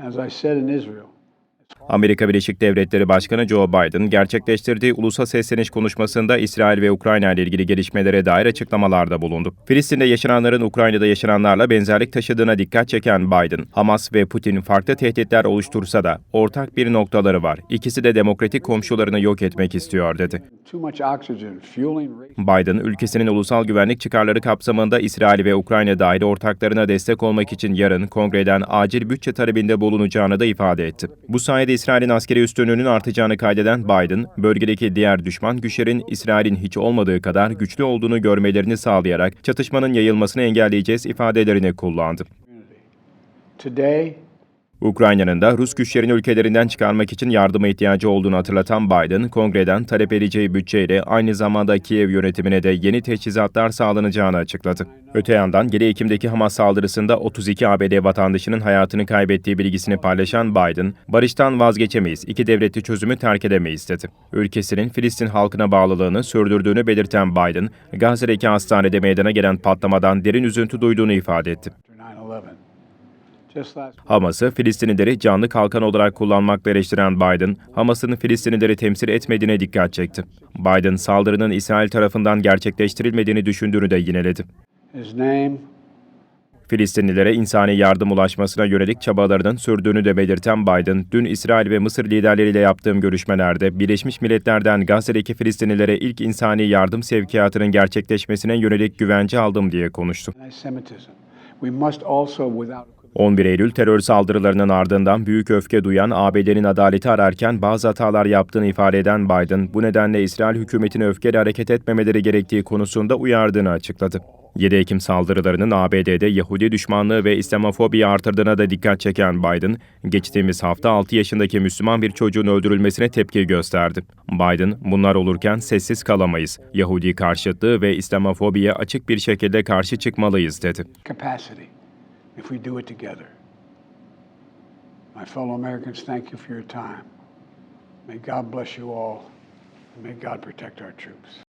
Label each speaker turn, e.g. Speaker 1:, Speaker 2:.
Speaker 1: As I said in Israel,
Speaker 2: Amerika Birleşik Devletleri Başkanı Joe Biden gerçekleştirdiği ulusal sesleniş konuşmasında İsrail ve Ukrayna ile ilgili gelişmelere dair açıklamalarda bulundu. Filistin'de yaşananların Ukrayna'da yaşananlarla benzerlik taşıdığına dikkat çeken Biden, Hamas ve Putin farklı tehditler oluştursa da ortak bir noktaları var. İkisi de demokratik komşularını yok etmek istiyor dedi. Biden, ülkesinin ulusal güvenlik çıkarları kapsamında İsrail ve Ukrayna dahil ortaklarına destek olmak için yarın kongreden acil bütçe talebinde bulunacağını da ifade etti. Bu sayede İsrail'in askeri üstünlüğünün artacağını kaydeden Biden, bölgedeki diğer düşman güçlerin İsrail'in hiç olmadığı kadar güçlü olduğunu görmelerini sağlayarak çatışmanın yayılmasını engelleyeceğiz ifadelerini kullandı.
Speaker 1: Today,
Speaker 2: Ukrayna'nın da Rus güçlerini ülkelerinden çıkarmak için yardıma ihtiyacı olduğunu hatırlatan Biden, kongreden talep edeceği bütçeyle aynı zamanda Kiev yönetimine de yeni teçhizatlar sağlanacağını açıkladı. Öte yandan 7 Ekim'deki Hamas saldırısında 32 ABD vatandaşının hayatını kaybettiği bilgisini paylaşan Biden, barıştan vazgeçemeyiz, iki devletli çözümü terk edemeyiz dedi. Ülkesinin Filistin halkına bağlılığını sürdürdüğünü belirten Biden, Gazze'deki hastanede meydana gelen patlamadan derin üzüntü duyduğunu ifade etti. Hamas'ı Filistinlileri canlı kalkan olarak kullanmakla eleştiren Biden, Hamas'ın Filistinlileri temsil etmediğine dikkat çekti. Biden, saldırının İsrail tarafından gerçekleştirilmediğini düşündüğünü de yineledi. Filistinlilere insani yardım ulaşmasına yönelik çabalarının sürdüğünü de belirten Biden, dün İsrail ve Mısır liderleriyle yaptığım görüşmelerde Birleşmiş Milletler'den Gazze'deki Filistinlilere ilk insani yardım sevkiyatının gerçekleşmesine yönelik güvence aldım diye konuştu.
Speaker 1: anti-Semitism. We must also, without
Speaker 2: 11 Eylül terör saldırılarının ardından büyük öfke duyan ABD'nin adaleti ararken bazı hatalar yaptığını ifade eden Biden, bu nedenle İsrail hükümetine öfkeyle hareket etmemeleri gerektiği konusunda uyardığını açıkladı. 7 Ekim saldırılarının ABD'de Yahudi düşmanlığı ve İslamofobiyi artırdığına da dikkat çeken Biden, geçtiğimiz hafta 6 yaşındaki Müslüman bir çocuğun öldürülmesine tepki gösterdi. Biden, bunlar olurken sessiz kalamayız, Yahudi karşıtlığı ve İslamofobiye açık bir şekilde karşı çıkmalıyız dedi.
Speaker 1: capacity if we do it together. My fellow Americans, thank you for your time. May God bless you all. and May God protect our troops.